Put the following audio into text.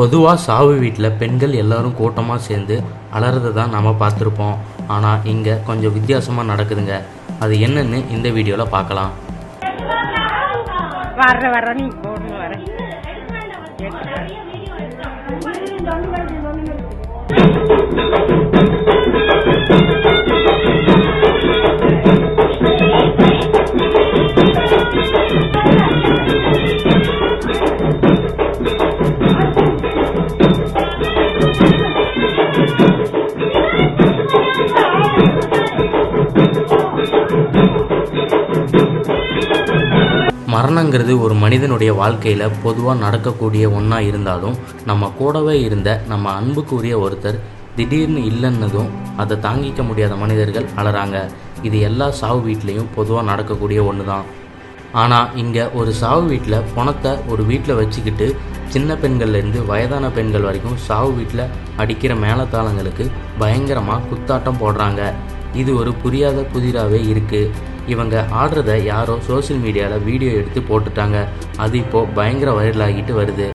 பொதுவாக சாவு வீட்டில் பெண்கள் எல்லாரும் கூட்டமாக சேர்ந்து அலறதை தான் நம்ம பார்த்துருப்போம். ஆனால் இங்கே கொஞ்சம் வித்தியாசமாக நடக்குதுங்க. அது என்னன்னு இந்த வீடியோவில் பார்க்கலாம். வர்ற வர்ற நீ போடு வர மரணங்கிறது ஒரு மனிதனுடைய வாழ்க்கையில் பொதுவாக நடக்கக்கூடிய ஒன்றா இருந்தாலும் நம்ம கூடவே இருந்த நம்ம அன்புக்குரிய ஒருத்தர் திடீர்னு இல்லைன்னதும் அதை தாங்கிக்க முடியாத மனிதர்கள் அலறாங்க. இது எல்லா சாவு வீட்லேயும் பொதுவாக நடக்கக்கூடிய ஒன்று தான் ஆனால் இங்கே ஒரு சாவு வீட்டில் பணத்தை ஒரு வீட்டில் வச்சுக்கிட்டு சின்ன பெண்கள்லேருந்து வயதான பெண்கள் வரைக்கும் சாவு வீட்டில் அடிக்கிற மேலத்தாளங்களுக்கு பயங்கரமாக குத்தாட்டம் போடுறாங்க. இது ஒரு புரியாத புதிராகவே இருக்குது இவங்க ஆடுறத யாரோ சோசியல் மீடியாவில் வீடியோ எடுத்து போட்டுட்டாங்க. அது இப்போது பயங்கர வைரல் ஆகிட்டு வருது.